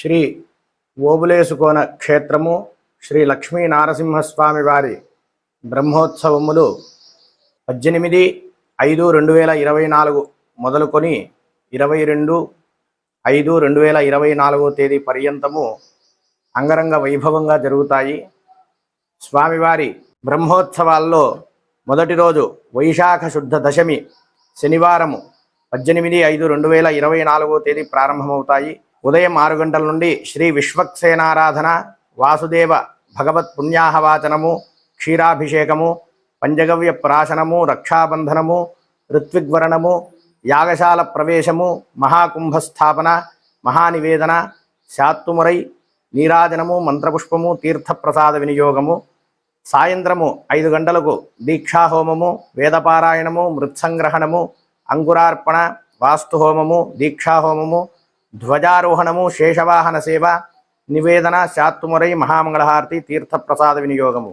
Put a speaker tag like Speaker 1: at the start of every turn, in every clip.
Speaker 1: శ్రీ ఓబులేసుకోన క్షేత్రము శ్రీ లక్ష్మీ నారసింహస్వామి వారి బ్రహ్మోత్సవములు పద్దెనిమిది ఐదు రెండు వేల ఇరవై నాలుగు మొదలుకొని ఇరవై రెండు ఐదు రెండు వేల ఇరవై నాలుగో తేదీ పర్యంతము అంగరంగ వైభవంగా జరుగుతాయి. స్వామివారి బ్రహ్మోత్సవాల్లో మొదటి రోజు వైశాఖ శుద్ధ దశమి శనివారము పద్దెనిమిది ఐదు రెండు వేల ఇరవై నాలుగో తేదీ ప్రారంభమవుతాయి. ఉదయం ఆరు గంటల నుండి శ్రీ విశ్వక్సేనారాధన వాసుదేవ భగవత్ పుణ్యాహవాచనము క్షీరాభిషేకము పంచగవ్య ప్రాశనము రక్షాబంధనము ఋత్విగ్వరణము యాగశాల ప్రవేశము మహాకుంభస్థాపన మహానివేదన శాత్తుమురై నీరాజనము మంత్రపుష్పము తీర్థప్రసాద వినియోగము సాయంత్రము ఐదు గంటలకు దీక్షాహోమము వేదపారాయణము మృత్సంగ్రహణము అంకురార్పణ వాస్తుహోమము దీక్షాహోమము ధ్వజారోహణము శేషవాహన సేవ నివేదన శాత్తుమురై మహామంగళహారతి తీర్థప్రసాద వినియోగము.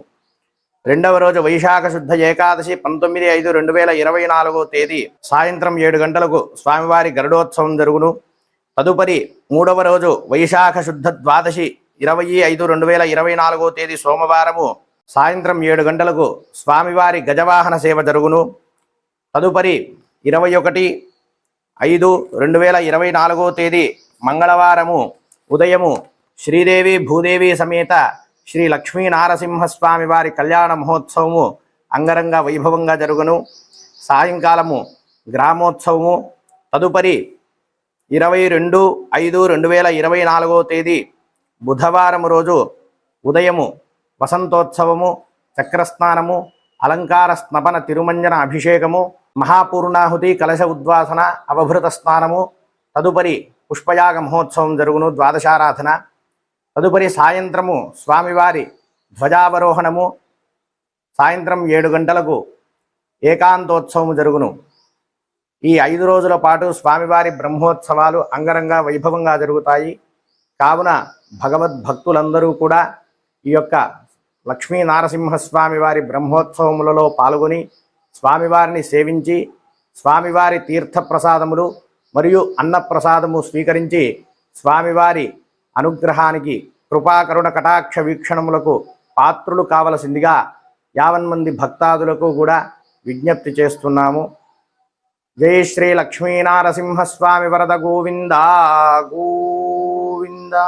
Speaker 1: రెండవ రోజు వైశాఖ శుద్ధ ఏకాదశి పంతొమ్మిది ఐదు రెండు వేల ఇరవై నాలుగో తేదీ సాయంత్రం ఏడు గంటలకు స్వామివారి గరుడోత్సవం జరుగును. తదుపరి మూడవ రోజు వైశాఖ శుద్ధ ద్వాదశి ఇరవై ఐదు రెండు వేల ఇరవై నాలుగో తేదీ సోమవారము సాయంత్రం ఏడు గంటలకు స్వామివారి గజవాహన సేవ జరుగును. తదుపరి ఇరవై ఒకటి ఐదు రెండు వేల ఇరవై నాలుగో తేదీ మంగళవారము ఉదయము శ్రీదేవి భూదేవి సమేత శ్రీ లక్ష్మీ నారసింహస్వామి వారి కళ్యాణ మహోత్సవము అంగరంగ వైభవంగా జరుగును. సాయంకాలము గ్రామోత్సవము. తదుపరి ఇరవై రెండు ఐదు రెండు వేల ఇరవై నాలుగో తేదీ బుధవారం రోజు ఉదయము వసంతోత్సవము చక్రస్నానము అలంకార స్నపన తిరుమంజన అభిషేకము మహాపూర్ణాహుతి కలశ ఉద్వాసన అవభృత స్నానము తదుపరి పుష్పయాగ మహోత్సవం జరుగును ద్వాదశారాధన తదుపరి సాయంత్రము స్వామివారి ధ్వజావరోహణము సాయంత్రం ఏడు గంటలకు ఏకాంతోత్సవము జరుగును. ఈ ఐదు రోజుల పాటు స్వామివారి బ్రహ్మోత్సవాలు అంగరంగ వైభవంగా జరుగుతాయి. కావున భగవద్భక్తులందరూ కూడా ఈ యొక్క లక్ష్మీ నారసింహస్వామి వారి బ్రహ్మోత్సవములలో పాల్గొని స్వామివారిని సేవించి స్వామివారి తీర్థప్రసాదములు మరియు అన్నప్రసాదము స్వీకరించి స్వామివారి అనుగ్రహానికి కృపాకరుణ కటాక్ష వీక్షణములకు పాత్రులు కావలసిందిగా యావన్మంది భక్తాదులకు కూడా విజ్ఞప్తి చేస్తున్నాము. జై శ్రీ లక్ష్మీనారసింహస్వామి వరద గోవిందా గోవిందా.